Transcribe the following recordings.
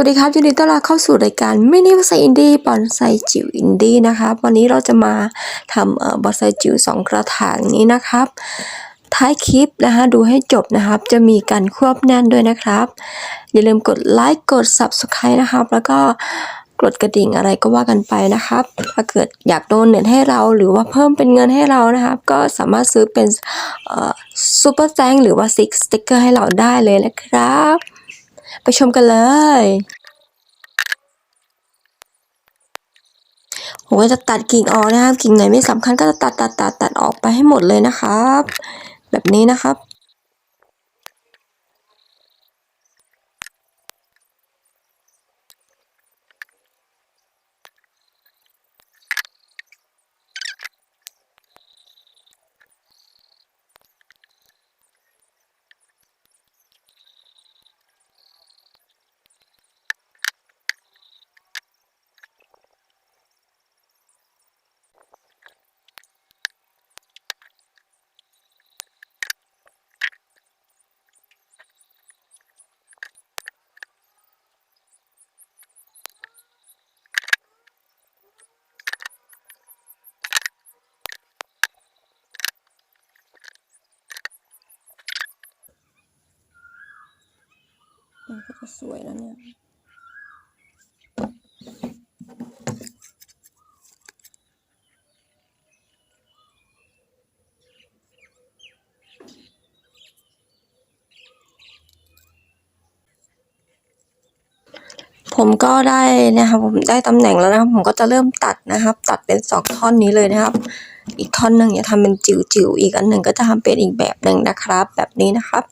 วัสดีครับยินดีต้อนรับเข้าสู่รายการมินิบอนไซอินดี้บอนไซจิ๋วอินดี้นะครับวันนี้เราจะมาทำเอ่อบอนไซจิ๋วสองกระถางนี้นะครับ ท้ายคลิปนะคะดูให้จบนะครับ จะมีการควบแน่นด้วยนะครับ อย่าลืมกดไลค์กด Subscribe นะครับ แล้วก็กดกระดิ่งอะไรก็ว่ากันไปนะครับ ถ้าเกิดอยากโดนเน็ตให้เราหรือว่าเพิ่มเป็นเงินให้เรานะครับ ก็สามารถซื้อเป็นซูเปอร์แซงหรือว่าซิกสติ๊กเกอร์ให้เราได้เลยนะครับ ไปชมกันเลยผมก็จะตัดกิ่งออกนะครับ กิ่งไหนไม่สำคัญก็จะตัดตัดตัดตัดออกไปให้หมดเลยนะครับ แบบนี้นะครับ มันก็จะสวยแล้วเนี่ยผมก็ได้นะครับผมได้ตำแหน่งแล้วนะครับ ผมก็จะเริ่มตัดนะครับ ตัดเป็นสองท่อนนี้เลยนะครับ อีกท่อนหนึ่งจะทำเป็นจิ๋วๆอีกอันหนึ่งก็จะทำเป็นอีกแบบหนึ่งนะครับ แบบนี้นะครับ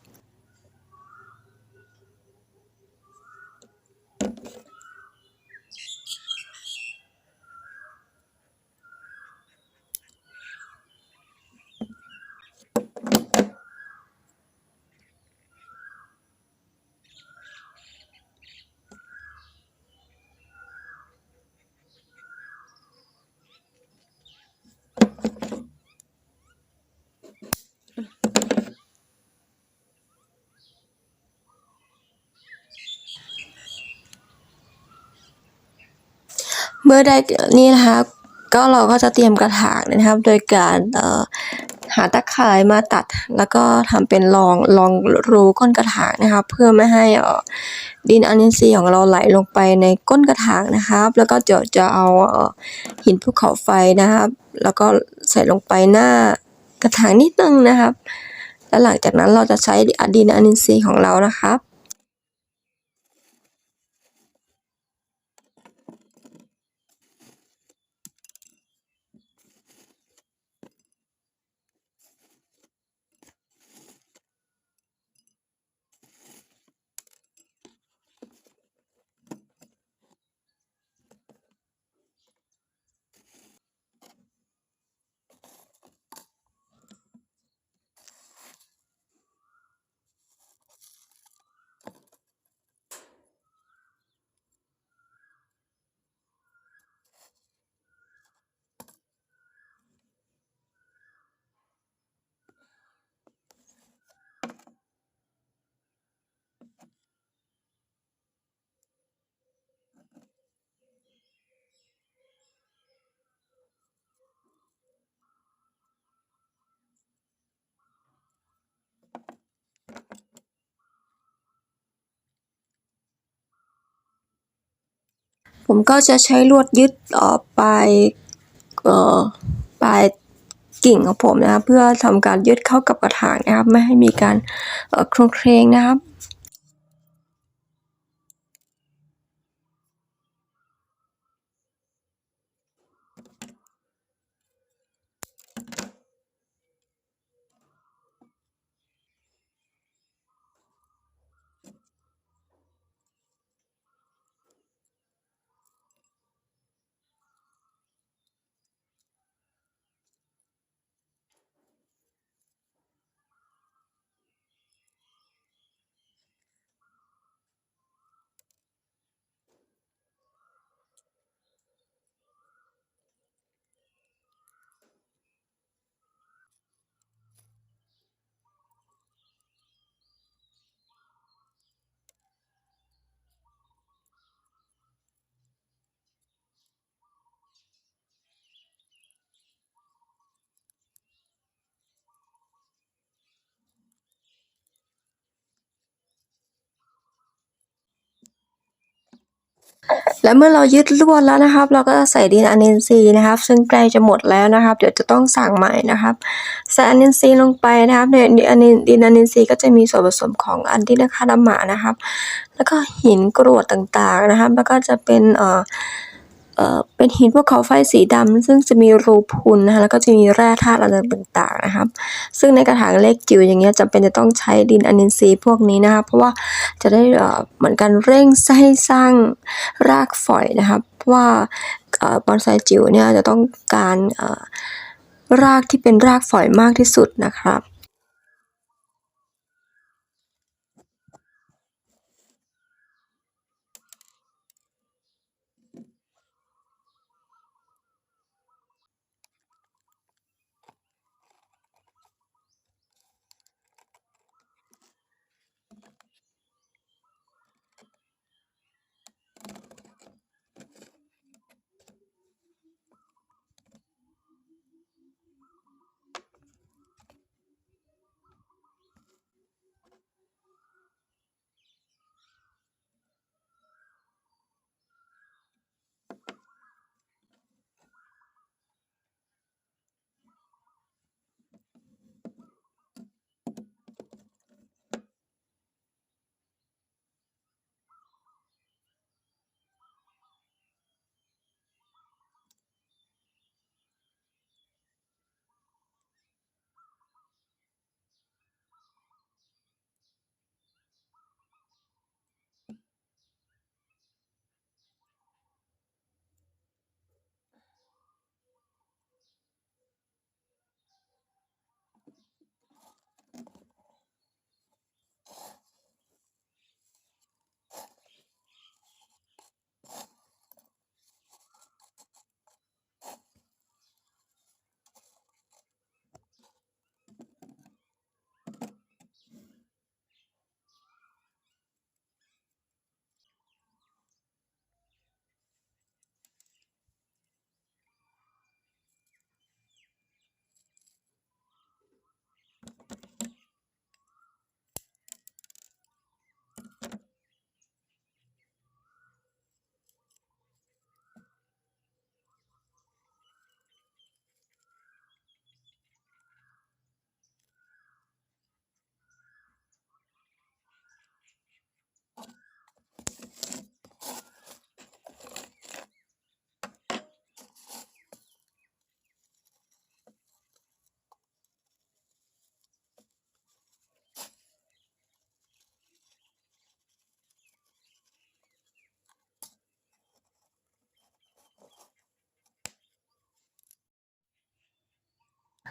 เมื่อได้นี่นะคะก็เราก็จะเตรียมกระถางนะครับ โดยการหาตะข่ายมาตัด แล้วก็ทำเป็นรองรองรูก้นกระถางนะครับ เพื่อไม่ให้เอ่อดินอนินทรีย์ของเราไหลลงไปในก้นกระถางนะครับ แล้วก็จะจะเอาหินภูเขาไฟนะครับ แล้วก็ใส่ลงไปหน้ากระถางนิดนึงนะครับ แล้วหลังจากนั้นเราจะใช้ดินอนินทรีย์ของเรานะครับ ผมก็จะใช้ลวดยึดออปลายเอ่อปลายกิ่งของผมนะครับ เพื่อทำการยึดเข้ากับกระถางนะครับ ไม่ให้มีการเอ่อโครงเครงนะครับ และเมื่อเรายึดลวดแล้วนะครับ เราก็จะใส่ดินอะนินทรีย์นะครับ ซึ่งใกล้จะหมดแล้วนะครับ เดี๋ยวจะต้องสั่งใหม่นะครับใส่อะนินทรีย์ลงไปนะครับในดินอะนินดินอะนินทรีย์ก็จะมีส่วนผสมของอันที่นะคะน้ำหมานะครับ แล้วก็หินกรวดต่างๆนะครับ แล้วก็จะเป็นเอ่อ เป็นหินภูเขาไฟสีดำซึ่งจะมีรูพุนนะคะแล้วก็จะมีแร่ธาตุอะไรต่างๆนะครับ ซึ่งในกระถางเล็กจิ๋วอย่างเงี้ยจำเป็นจะต้องใช้ดินอนินทรีย์พวกนี้นะคะเพราะว่าจะได้เหมือนกันเร่งให้สร้างรากฝอยนะครับเพราะว่าเอ่อบอนไซจิ๋วเนี่ยจะต้องการรากที่เป็นรากฝอยมากที่สุดนะครับ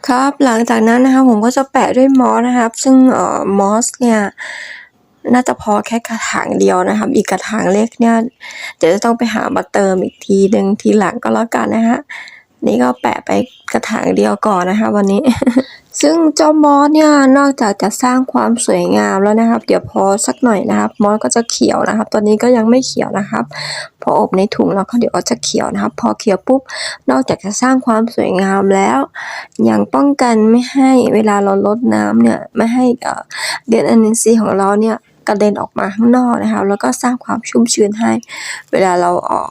ครับหลังจากนั้นนะคะผมก็จะแปะด้วยมอสนะครับ ซึ่งเอ่อมอสเนี่ยน่าจะพอแค่กระถางเดียวนะครับ อีกกระถางเล็กเนี่ยเดี๋ยวจะต้องไปหามาเติมอีกทีหนึ่งทีหลังก็แล้วกันนะฮะนี่ก็แปะไปกระถางเดียวก่อนนะคะวันนี้ ซึ่งเจ้ามอสเนี่ยนอกจากจะสร้างความสวยงามแล้วนะครับ เดี๋ยวพอสักหน่อยนะครับ มอสก็จะเขียวนะครับ ตอนนี้ก็ยังไม่เขียวนะครับ พออบในถุงแล้วก็เดี๋ยวก็จะเขียวนะครับ พอเขียวปุ๊บนอกจากจะสร้างความสวยงามแล้ว อยังป้องกันไม่ให้เวลาเราลดน้ำเนี่ยไม่ให้เดือนอนินทรีย์ของเราเนี่ยกระเด็นออกมาข้างนอกนะคะแล้วก็สร้างความชุ่มชื้นให้ เวลาเราออก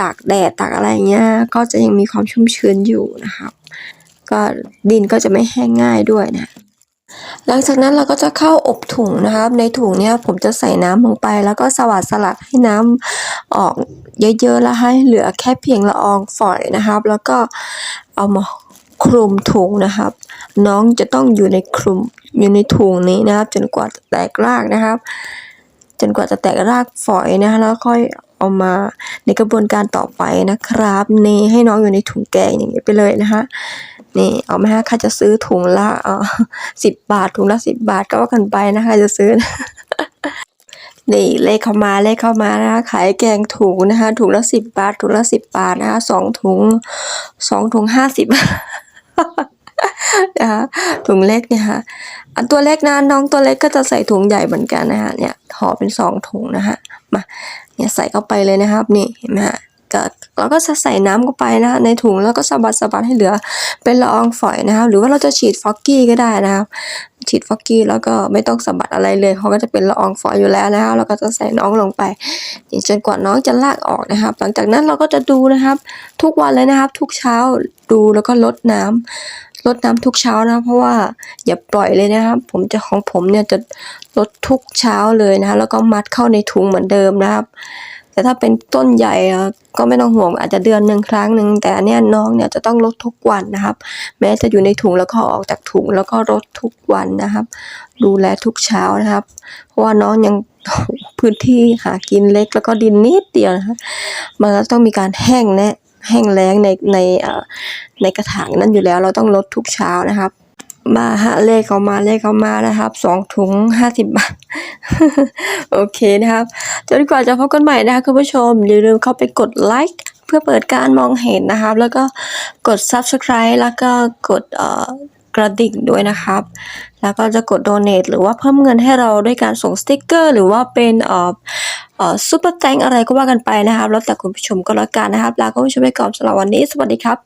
ตากแดดตากอะไรเงี้ยก็จะยังมีความชุ่มชื้นอยู่นะครับก็ดินก็จะไม่แห้งง่ายด้วยนะหลังจากนั้นเราก็จะเข้าอบถุงนะครับ ในถุงเนี่ยผมจะใส่น้ำลงไป แล้วก็สวัสดสลัดให้น้ำออกเยอะๆแล้วให้เหลือแค่เพียงละอองฝอยนะครับ แล้วก็เอามา คลุมถุงนะครับ น้องจะต้องอยู่ในคลุมอยู่ในถุงนี้นะครับ จนกว่าจะแตกรากนะครับ จนกว่าจะแตกรากฝอยนะคะแล้วค่อยเอามาในกระบวนการต่อไปนะครับนี่ให้น้องอยู่ในถุงแกงอย่างนี้ไปเลยนะคะนี่เอาไหมฮะใครจะซื้อถุงละเออสิบบาทถุงละสิบบาทก็ว่ากันไปนะคะจะซื้อนี่เลขเข้ามาเลขเข้ามานะคะขายแกงถุงนะคะถุงละสิบบาทถุงละสิบบาทนะคะสองถุงสองถุงห้าสิบ นะคะถุงเล็กเนี่ยฮะอันตัวเล็กนะน้องตัวเล็กก็จะใส่ถุงใหญ่เหมือนกันนะคะเนี่ยห่อเป็นสองถุงนะคะมาเนี่ยใส่เข้าไปเลยนะครับนี่เห็นไหมฮะก็เราก็จะใส่น้ำเข้าไปนะคะในถุงแล้วก็สะบัดสะบัดให้เหลือเป็นละอองฝอยนะครับหรือว่าเราจะฉีดฟอกกี้ก็ได้นะครับ ฉีดฟอกกี้แล้วก็ไม่ต้องสะบัดอะไรเลยเขาก็จะเป็นละอองฝอยอยู่แล้วนะคะเราก็จะใส่น้องลงไปจนกว่าน้องจะลากออกนะครับ หลังจากนั้นเราก็จะดูนะครับ ทุกวันเลยนะครับ ทุกเช้าดูแล้วก็ลดน้ำลดน้ำทุกเช้านะเพราะว่าอย่าปล่อยเลยนะครับ ผมจะของผมเนี่ยจะลดทุกเช้าเลยนะคะแล้วก็มัดเข้าในถุงเหมือนเดิมนะครับ แต่ถ้าเป็นต้นใหญ่ก็ไม่ต้องห่วงอาจจะเดือนหนึ่งครั้งหนึ่งแต่อันนี้น้องเนี่ยจะต้องลดทุกวันนะครับ แม้จะอยู่ในถุงแล้วก็ออกจากถุงแล้วก็ลดทุกวันนะครับ ดูแลทุกเช้านะครับ เพราะว่าน้องยังพื้นที่หากินเล็กแล้วก็ดินนิดเดียวนะคะมันก็ต้องมีการแห้งแนะแห้งแล้งในในในกระถางนั้นอยู่แล้ว เราต้องลดทุกเช้านะครับ มาฮะเลขเขามาเลขเขามานะครับสองถุงห้าสิบบาท โอเคนะครับ นกว่าจะพบกันใหม่นะคะคุณผู้ชม อย่าลืมเข้าไปกดไลค์เพื่อเปิดการมองเห็นนะครับ แล้วก็กด subscribe แล้วก็กดกระดิ่งด้วยนะครับ แล้วก็จะกด donate หรือว่าเพิ่มเงินให้เราด้วยการส่งสติกเกอร์ หรือว่าเป็นเอ่อเอ่อซุปเปอร์แตงอะไรก็ว่ากันไปนะครับ แล้วแต่คุณผู้ชมก็แล้วกันนะครับ ลาคุณผู้ชมไปก่อนสำหรับวันนี้ สวัสดีครับ